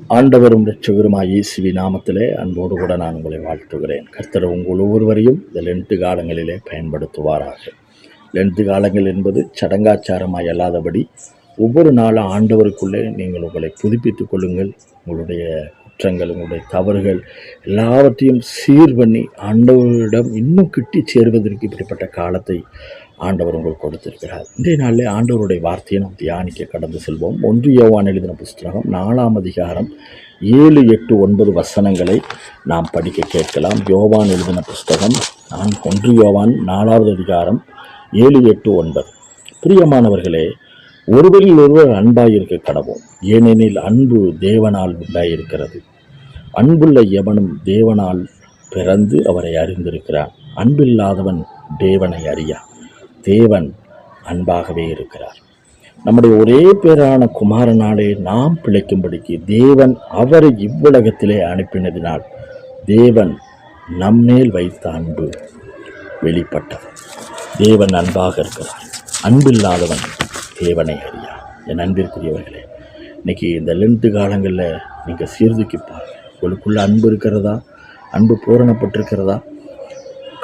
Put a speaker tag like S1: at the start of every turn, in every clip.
S1: ஆண்டவரும் லட்சகருமாய் இயேசுவி நாமத்திலே அன்போடு கூட நான் உங்களை வாழ்த்துகிறேன். கர்த்தர் உங்கள் ஒவ்வொருவரையும் இந்த லென்த்து காலங்களிலே பயன்படுத்துவாராக. லென்த்து காலங்கள் என்பது சடங்காச்சாரமாய் அல்லாதபடி ஒவ்வொரு நாளும் ஆண்டவருக்குள்ளே நீங்கள் உங்களை புதுப்பித்துக் கொள்ளுங்கள். உங்களுடைய குற்றங்கள் உங்களுடைய தவறுகள் எல்லாவற்றையும் சீர் பண்ணி ஆண்டவரிடம் இன்னும் கிட்டி சேர்வதற்கு இப்படிப்பட்ட காலத்தை ஆண்டவர் உங்களுக்கு கொடுத்திருக்கிறார். இன்றைய நாளிலே ஆண்டவருடைய வார்த்தையை நாம் தியானிக்க கடந்து செல்வோம். ஒன்று யோவான் எழுதின புஸ்தகம் நாலாம் அதிகாரம் ஏழு எட்டு ஒன்பது வசனங்களை நாம் படிக்க கேட்கலாம். யோவான் எழுதின புஸ்தகம் நான் ஒன்று யோவான் நாலாவது அதிகாரம் ஏழு எட்டு ஒன்பது. பிரியமானவர்களே ஒருவரில் ஒருவர் அன்பாயிருக்க கடவோம். ஏனெனில் அன்பு தேவனால் உண்டாயிருக்கிறது. அன்புள்ள எவனும் தேவனால் பிறந்து அவரை அறிந்திருக்கிறான். அன்பில்லாதவன் தேவனை அறியா. தேவன் அன்பாகவே இருக்கிறார். நம்முடைய ஒரே பேரான குமாரனாலே நாம் பிழைக்கும்படிக்கு தேவன் அவரை இவ்வுலகத்திலே அனுப்பினதினால் தேவன் நம்மேல் வைத்த அன்பு வெளிப்பட்டது. தேவன் அன்பாக இருக்கிறார். அன்பில்லாதவன் தேவனை அறியா என் அன்பிற்குரியவர்களே இன்னைக்கு இந்த லென்த்து காலங்களில் நீங்கள் சீர்தூக்கி பாருங்க உங்களுக்குள்ள அன்பு இருக்கிறதா? அன்பு பூரணப்பட்டிருக்கிறதா?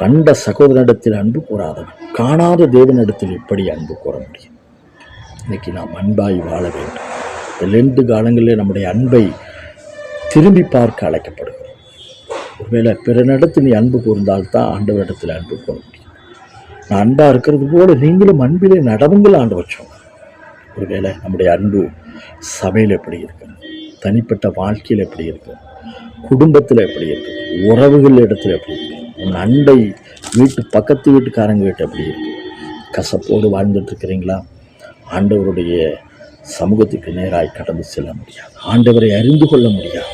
S1: கண்ட சகோதரனிடத்தில் அன்பு கூறாதவன். காணாத தேவனிடத்தில் எப்படி அன்பு கூற முடியும்? இன்னைக்கு நாம் அன்பாய் வாழ வேண்டும். இந்த ரெண்டு காலங்களில் நம்முடைய அன்பை திரும்பி பார்க்க அழைக்கப்படுகிறோம். ஒருவேளை பிறனிடத்தில் நீ அன்பு கூர்ந்தால் தான் ஆண்டவரிடத்தில் அன்பு கூற முடியும். நான் அன்பாக இருக்கிறது போல நீங்களும் அன்பிலே நடவுங்கள் ஆண்டு வச்சோம் ஒருவேளை நம்முடைய அன்பு சபையில் எப்படி இருக்கிறது தனிப்பட்ட வாழ்க்கையில் எப்படி இருக்கும்? குடும்பத்தில் எப்படி இருக்குது உறவுகள் இடத்துல எப்படி இருக்குது உன் அண்டை வீட்டு பக்கத்து வீட்டுக்காரங்க வீட்டு அப்படி இருக்குது கசப்போடு வாழ்ந்துட்டுருக்கிறீங்களா ஆண்டவருடைய சமூகத்துக்கு நேராய் கடந்து செல்ல முடியாது. ஆண்டவரை அறிந்து கொள்ள முடியாது.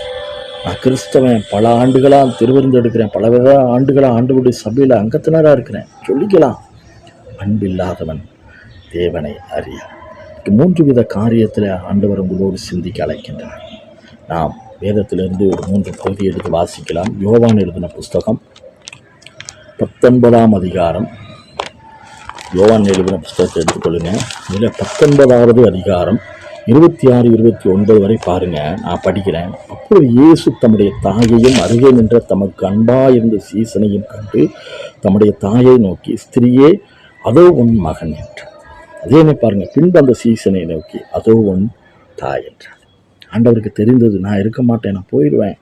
S1: நான் கிறிஸ்தவன் பல ஆண்டுகளாக திருவிருந்து எடுக்கிறேன். பல வித ஆண்டுகளாக ஆண்டவருடைய சபையில் அங்கத்தினராக இருக்கிறேன். சொல்லிக்கலாம். அன்பில்லாதவன் தேவனை அறிய. மூன்று வித காரியத்தில் ஆண்டவர் உங்களோடு சிந்திக்க அழைக்கின்றார். நாம் வேதத்திலிருந்து ஒரு மூன்று பகுதி எடுத்து வாசிக்கலாம். யோவான் எழுதின புஸ்தகம் பத்தொன்பதாம் அதிகாரம். யோவான் எழுதின புஸ்தகத்தை எடுத்துக்கொள்ளுங்க இதில் பத்தொன்பதாவது அதிகாரம் இருபத்தி ஆறு இருபத்தி ஒன்பது வரை பாருங்க. நான் படிக்கிறேன். அப்பொழுது இயேசு தம்முடைய தாயையும் அருகே நின்ற தமக்கு அன்பாயிருந்த சீசனையும் கண்டு தம்முடைய தாயை நோக்கி ஸ்திரியே அதோ உன் மகன் என்றார். அதே மாதிரி பாருங்க பின்பு அந்த சீசனை நோக்கி அதோ உன் தாய் என்றார். ஆண்டவருக்கு தெரிந்தது நான் இருக்க மாட்டேன் நான் போயிடுவேன்.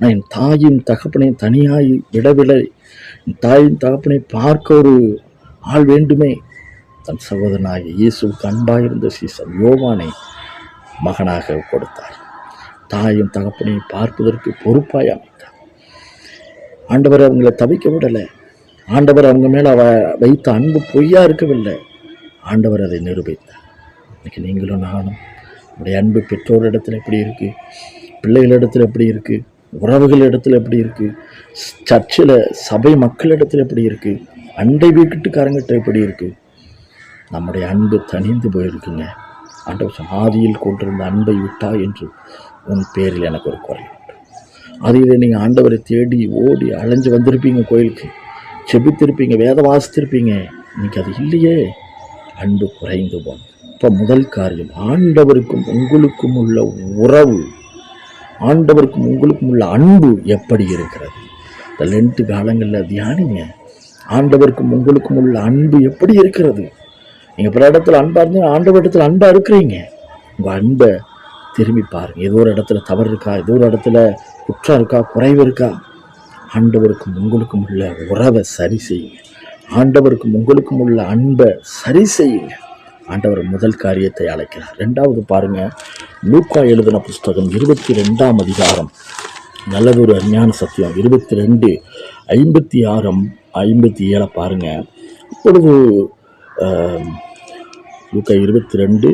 S1: நான் என் தாயின் தகப்பனை தனியாய் விடவில்லை. என் தாயின் தகப்பனை பார்க்க ஒரு ஆள் வேண்டுமே. தன் சகோதரனாகிய இயேசுவுக்கு அன்பாயிருந்த சீசன் யோவானை மகனாக கொடுத்தார். தாயும் தகப்பனை பார்ப்பதற்கு பொறுப்பாய் அமைத்தார். ஆண்டவர் அவங்கள தவிக்க விடலை. ஆண்டவர் அவங்க மேலே அவ வைத்த அன்பு பொய்யா இருக்கவில்லை. ஆண்டவர் அதை நிரூபித்தார். இன்னைக்கு நீங்களும் நானும் நம்முடைய அன்பு பெற்றோரிடத்தில் எப்படி இருக்குது பிள்ளைகளிடத்தில் எப்படி இருக்குது உறவுகள் இடத்துல எப்படி இருக்குது சர்ச்சில் சபை மக்களிடத்தில் எப்படி இருக்குது அண்டை வீட்டுக்காரங்கிட்ட எப்படி இருக்குது நம்முடைய அன்பு தனிந்து போயிருக்குங்க. ஆண்டவர் ஆதியில் கொண்டிருந்த அன்பை விட்டா என்று உன் பேரில் எனக்கு ஒரு குறை உண்டு. இதை நீங்கள் ஆண்டவரை தேடி ஓடி அலைஞ்சு வந்திருப்பீங்க கோயிலுக்கு. செபித்திருப்பீங்க வேத வாசித்திருப்பீங்க. இன்னைக்கு அது இல்லையே. அன்பு குறைந்து போனது இப்போ முதல் காரியம் ஆண்டவருக்கும் உங்களுக்கும் உள்ள உறவு. ஆண்டவருக்கும் உங்களுக்கும் உள்ள அன்பு எப்படி இருக்கிறது? இந்த லென்ட்டு காலங்களில் தியானிங்க. ஆண்டவருக்கும் உங்களுக்கும் உள்ள அன்பு எப்படி இருக்கிறது? நீங்கள் பிற இடத்துல அன்பாக இருந்தீங்க ஆண்டவர் இடத்துல அன்பாக இருக்கிறீங்க. உங்கள் அன்பை திரும்பி பாருங்க. ஏதோ ஒரு இடத்துல தவறு இருக்கா? ஏதோ ஒரு இடத்துல குற்றம் இருக்கா? குறைவு இருக்கா? ஆண்டவருக்கும் உங்களுக்கும் உள்ள உறவை சரி செய்யுங்க. ஆண்டவருக்கும் உங்களுக்கும் உள்ள அன்பை சரி செய்யுங்க. ஆண்டவர் முதல் காரியத்தை அழைக்கிறார். ரெண்டாவது பாருங்க லூக்கா எழுதின புஸ்தகம் இருபத்தி ரெண்டாம் அதிகாரம். நல்லதொரு அஞ்ஞான சத்தியம். இருபத்தி ரெண்டு ஐம்பத்தி ஆறம் ஐம்பத்தி ஏழை பாருங்க அப்பொழுது லூக்கா இருபத்தி ரெண்டு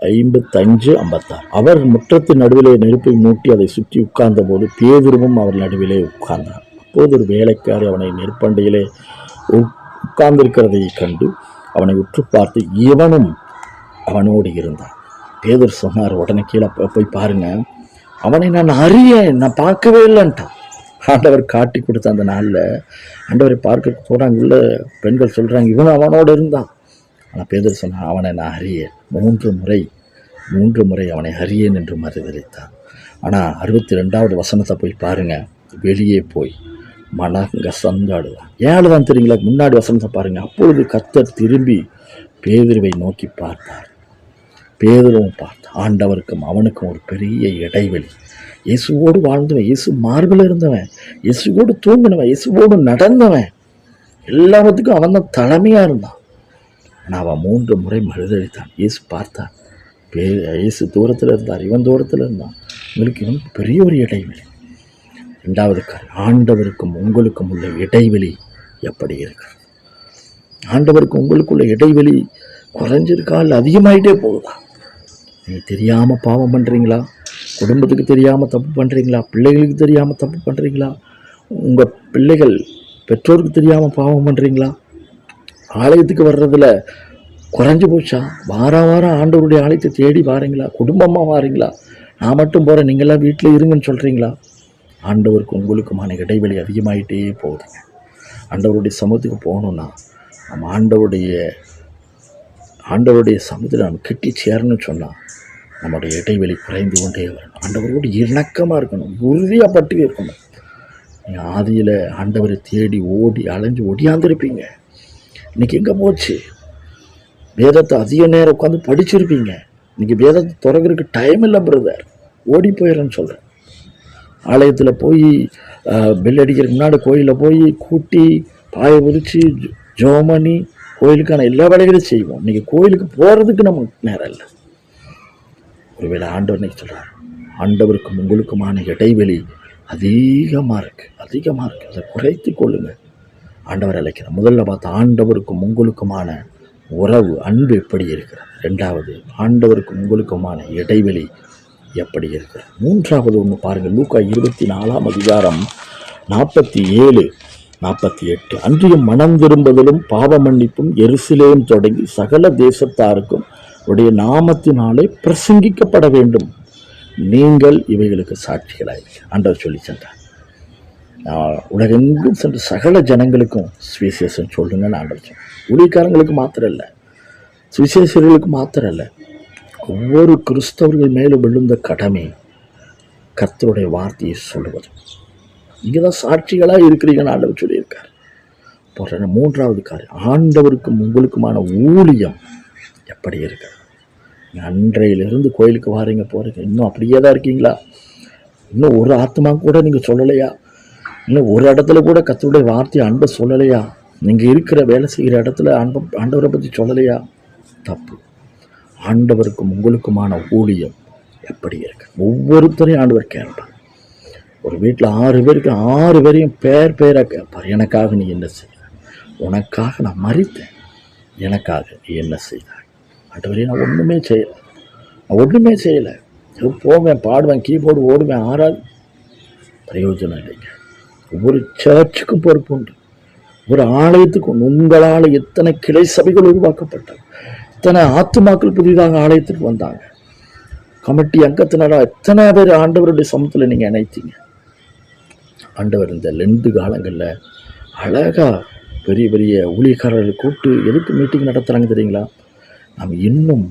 S1: ஐம்பத்தஞ்சு ஐம்பத்தாறு. அவர் முற்றத்தின் நடுவிலே நெருப்பை மூட்டி அதை சுற்றி உட்கார்ந்த போது பேதுருவும் அவர் நடுவிலே உட்கார்ந்தார். அப்போது ஒரு வேலைக்காரி அவனை நெருப்பண்டையிலே உட்கார்ந்திருக்கிறதை கண்டு அவனை உற்று பார்த்து இவனும் அவனோடு இருந்தான். பேதர் சொன்னார் உடனே கீழே போய் பாருங்க. அவனை நான் அறியேன் நான் பார்க்கவே இல்லைன்ட்டான். ஆண்டவர் காட்டி கொடுத்த அந்த நாளில் ஆண்டவரை பார்க்க போகிறாங்க உள்ள பெண்கள் சொல்கிறாங்க இவன் அவனோடு இருந்தான். ஆனால் பேதர் சொன்னான் அவனை நான் அறியேன். மூன்று முறை மூன்று முறை அவனை அறியேன் என்று மறுதளித்தான் ஆனால் அறுபத்தி ரெண்டாவது வசனத்தை போய் பாருங்கள் வெளியே போய். மனங்க சந்தாடுதான் ஏழுதான் தெரியுங்களா? முன்னாடி வசனத்தை பாருங்கள் அப்பொழுது கத்தர் திரும்பி பேதுருவை நோக்கி பார்த்தார். பேதுருவும் பார்த்தான். ஆண்டவருக்கும் அவனுக்கும் ஒரு பெரிய இடைவெளி. இயேசுவோடு வாழ்ந்தவன் இயேசு மார்பில் இருந்தவன் இயேசுவோடு தூங்கினவன் இயேசுவோடு நடந்தவன் எல்லாத்துக்கும் அவன் தான் தலைமையாக இருந்தான். ஆனால் அவன் மூன்று முறை மழுதளித்தான் இயேசு பார்த்தான். பே இயேசு தூரத்தில் இருந்தார். இவன் தூரத்தில் இருந்தான். உங்களுக்கு இவன் பெரிய ஒரு இடைவெளி. ரெண்டாவது ஆண்டவருக்கும் உங்களுக்கும் உள்ள இடைவெளி எப்படி இருக்கிறது? ஆண்டவருக்கும் உங்களுக்குள்ள இடைவெளி குறைஞ்சிருக்கா இல்லை அதிகமாயிட்டே போகுதா? நீங்கள் தெரியாமல் பாவம் பண்ணுறீங்களா குடும்பத்துக்கு தெரியாமல் தப்பு பண்ணுறீங்களா பிள்ளைகளுக்கு தெரியாமல் தப்பு பண்ணுறீங்களா உங்கள் பிள்ளைகள் பெற்றோருக்கு தெரியாமல் பாவம் பண்ணுறீங்களா ஆலயத்துக்கு வர்றதுல குறைஞ்சி போச்சா? வாரம் வாரம் ஆண்டவருடைய ஆலயத்தை தேடி வாரீங்களா? குடும்பமாக வாரீங்களா? நான் மட்டும் போகிறேன் நீங்களாம் வீட்டில் இருங்கன்னு சொல்கிறீங்களா ஆண்டவருக்கு உங்களுக்குமான இடைவெளி அதிகமாயிட்டே போகுதுங்க. ஆண்டவருடைய சமூகத்துக்கு போகணுன்னா நம்ம ஆண்டவருடைய ஆண்டவருடைய சமூகத்தில் நம்ம கெட்டி சேரணும்னு சொன்னால் நம்முடைய இடைவெளி குறைந்து கொண்டே வரணும். ஆண்டவரோடு இணக்கமாக இருக்கணும் உறுதியாக பட்டு இருக்கணும். நீங்கள் ஆதியில் ஆண்டவரை தேடி ஓடி அலைஞ்சு ஒடியாந்துருப்பீங்க. இன்னைக்கு எங்கே போச்சு? வேதத்தை அதிக நேரம் உட்காந்து படிச்சிருப்பீங்க. இன்னைக்கு வேதத்தை திறக்கிறதுக்கு டைம் இல்லை பிரதர் ஓடி போயிடுறேன்னு சொல்கிறேன் ஆலயத்தில் போய் பெல் அடிக்கிறதுக்கு முன்னாடி கோயிலில் போய் கூட்டி பாயை விரித்து ஜோம் பண்ணி கோயிலுக்கான எல்லா வேலைகளையும் செய்வோம். இன்றைக்கி கோயிலுக்கு போகிறதுக்கு நமக்கு நேரம் இல்லை. ஒருவேளை ஆண்டவர் இன்றைக்கி சொல்கிறார் ஆண்டவருக்கும் உங்களுக்குமான இடைவெளி அதிகமாக இருக்குது அதிகமாக இருக்குது அதை குறைத்து கொள்ளுங்கள். ஆண்டவர் அழைக்கிறார் முதல்ல பார்த்தா ஆண்டவருக்கும் உங்களுக்குமான உறவு அன்பு எப்படி இருக்கிறது? ரெண்டாவது ஆண்டவருக்கும் உங்களுக்குமான இடைவெளி எப்படி இருக்கு? மூன்றாவது ஒன்று பாருங்கள். லூக்கா இருபத்தி நாலாம் அதிகாரம் நாற்பத்தி ஏழு நாற்பத்தி எட்டு. அன்றியும் மனம் திரும்புதலும் பாவ மன்னிப்பும் எருசிலேயும் தொடங்கி சகல தேசத்தாருக்கும் உடைய நாமத்தினாலே பிரசங்கிக்கப்பட வேண்டும். நீங்கள் இவைகளுக்கு சாட்சிகளாய். ஆண்டவர் சொல்லி சென்றார். உலகெங்கும் சென்று சகல ஜனங்களுக்கும் சுவிசேஷம் சொல்லுங்கன்னு ஆண்டவர் சொன்னார். ஊழியக்காரங்களுக்கு மாத்திரம் இல்லை சுவிசேஷர்களுக்கு மாத்திரம் இல்லை ஒவ்வொரு கிறிஸ்தவர்கள் மேலும் விழுந்த கடமை கர்த்தருடைய வார்த்தையை சொல்லுவது. நீங்கள் தான் சாட்சிகளாக இருக்கிறீங்கன்னு ஆண்டவர் சொல்லியிருக்கார். போடுற மூன்றாவது காரியம். ஆண்டவருக்கும் உங்களுக்குமான ஊழியம் எப்படி இருக்குது அன்றையிலிருந்து கோயிலுக்கு வாரீங்க போகிறீங்க இன்னும் அப்படியே தான் இருக்கீங்களா? இன்னும் ஒரு ஆத்மா கூட நீங்கள் சொல்லலையா? இன்னும் ஒரு இடத்துல கூட கத்தருடைய வார்த்தையை அன்பை சொல்லலையா? நீங்கள் இருக்கிற வேலை செய்கிற இடத்துல அன்பை ஆண்டவரை பற்றி சொல்லலையா? தப்பு. ஆண்டவருக்கும் உங்களுக்குமான ஊழியம் எப்படி இருக்கு? ஒவ்வொருத்தரையும் ஆண்டவர் கேட்பார். ஒரு வீட்டில் ஆறு பேருக்கு ஆறு பேரையும் பேர் பேராக கேட்பார். எனக்காக நீ என்ன செய்த உனக்காக நான் மறித்தேன். எனக்காக நீ என்ன செய்தாய்? ஆண்டவரே நான் ஒன்றுமே செய்யலை. நான் ஒன்றுமே செய்யலை. போவேன் பாடுவேன் கீபோர்டு ஓடுவேன் ஆறாது. பிரயோஜனம் இல்லைங்க. ஒவ்வொரு சர்ச்சுக்கும் பொறுப்பு உண்டு. ஒரு ஆலயத்துக்கும் உங்களால் எத்தனை கிளை சபைகள் உருவாக்கப்பட்டது? எத்தனை ஆத்துமாக்கள் புதிதாக ஆலயத்துக்கு வந்தாங்க. கமிட்டி அங்கத்தினராக எத்தனை பேர் ஆண்டவருடைய சமத்தில் நீங்கள் இணைத்தீங்க? ஆண்டவர் இந்த லெண்டு காலங்களில் அழகாக பெரிய பெரிய ஊழியக்காரர்கள் கூப்பிட்டு எதுக்கு மீட்டிங் நடத்துகிறாங்க தெரியுங்களா? நாம் இன்னும்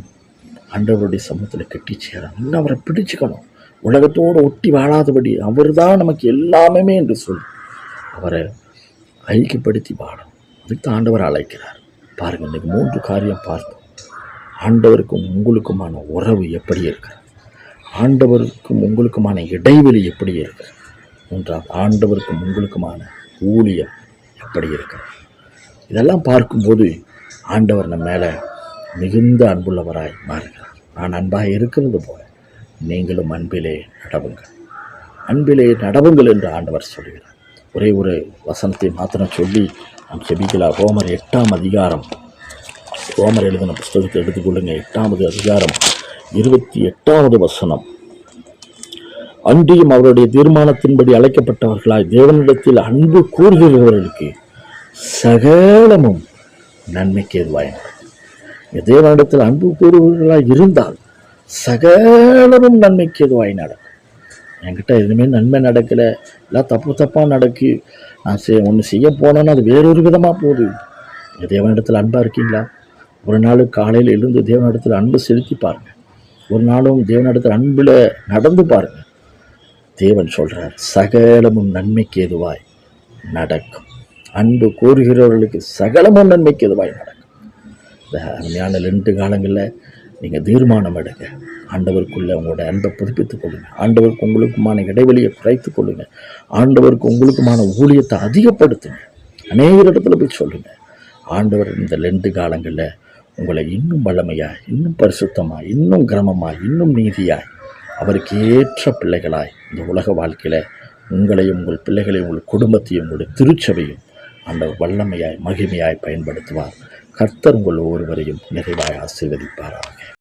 S1: ஆண்டவருடைய சமூகத்தில் கட்டி சேரணும். இன்னும் அவரை பிடிச்சுக்கணும். உலகத்தோடு ஒட்டி வாழாதபடி அவர் தான் நமக்கு எல்லாமே என்று சொல்லி அவரை ஐக்கியப்படுத்தி வாழணும். அதுக்கு தான் ஆண்டவர் அழைக்கிறார். பாருங்கள் இன்றைக்கி மூன்று காரியம் பார்த்தோம் ஆண்டவருக்கும் உங்களுக்குமான உறவு எப்படி இருக்கிறது ஆண்டவருக்கும் உங்களுக்குமான இடைவெளி எப்படி இருக்கிறது மூன்றாவது ஆண்டவருக்கும் உங்களுக்குமான ஊழியம் எப்படி இருக்கிறது இதெல்லாம் பார்க்கும்போது ஆண்டவர் நம்ம மேலே மிகுந்த அன்புள்ளவராய் மாறுகிறார். நான் அன்பாக இருக்கிறது போல நீங்களும் அன்பிலே நடவுங்கள். அன்பிலே நடவுங்கள் என்று ஆண்டவர் சொல்கிறார் ஒரே ஒரு வசனத்தை மாத்திரம் சொல்லி நாம் செபிக்கலாம் ஹோமர் எட்டாம் அதிகாரம் ரோமர் எழுதின புஸ்தகத்தை எடுத்துக்கொள்ளுங்க. எட்டாவது அதிகாரம் இருபத்தி எட்டாவது வசனம். அன்றியும் அவருடைய தீர்மானத்தின்படி அழைக்கப்பட்டவர்களாய் தேவனிடத்தில் அன்பு கூறுகிறவர்களுக்கு சகலமும் நன்மைக்கு எதுவாயின தேவனிடத்தில் அன்பு கூறுகிறவர்களாய் இருந்தால் சகலமும் நன்மைக்கு எதுவாய் நடக்கும் என்கிட்ட எதுவுமே நன்மை நடக்கலை. எல்லாம் தப்பு தப்பாக நடக்கு. நான் செய் ஒன்று செய்ய போனேன்னா அது வேறொரு விதமாக போகுது. தேவனிடத்தில் அன்பாக இருக்கீங்களா? ஒரு நாள் காலையில் எழுந்து தேவனிடத்தில் அன்பு செலுத்தி பாருங்கள் ஒரு நாளும் தேவனிடத்தில் அன்பில் நடந்து பாருங்கள் தேவன் சொல்கிறார் சகலமும் நன்மைக்கு எதுவாய் நடக்கும். அன்பு கூறுகிறவர்களுக்கு சகலமும் நன்மைக்கு எதுவாய் நடக்கும். இந்த அருமையான ரெண்டு காலங்களில் நீங்கள் தீர்மானம் எடுங்க. ஆண்டவருக்குள்ளே உங்களோட அன்பை புதுப்பித்துக் கொள்ளுங்கள் ஆண்டவருக்கு உங்களுக்குமான இடைவெளியை குறைத்து கொள்ளுங்கள் ஆண்டவருக்கு உங்களுக்குமான ஊழியத்தை அதிகப்படுத்துங்க. அநேக இடத்துல போய் சொல்லுங்கள் ஆண்டவர் இந்த ரெண்டு காலங்களில் உங்களை இன்னும் வல்லமையாய் இன்னும் பரிசுத்தமாய் இன்னும் கிரமமாய் இன்னும் நீதியாய் அவருக்கு ஏற்ற பிள்ளைகளாய் இந்த உலக வாழ்க்கையில் உங்களையும் உங்கள் பிள்ளைகளையும் உங்கள் குடும்பத்தையும் உங்களுடைய திருச்சபையும் அந்த வல்லமையாய் மகிமையாய் பயன்படுத்துவார். கர்த்தர் உங்கள் ஒவ்வொருவரையும் நிறைவாய் ஆசீர்வதிப்பாராக.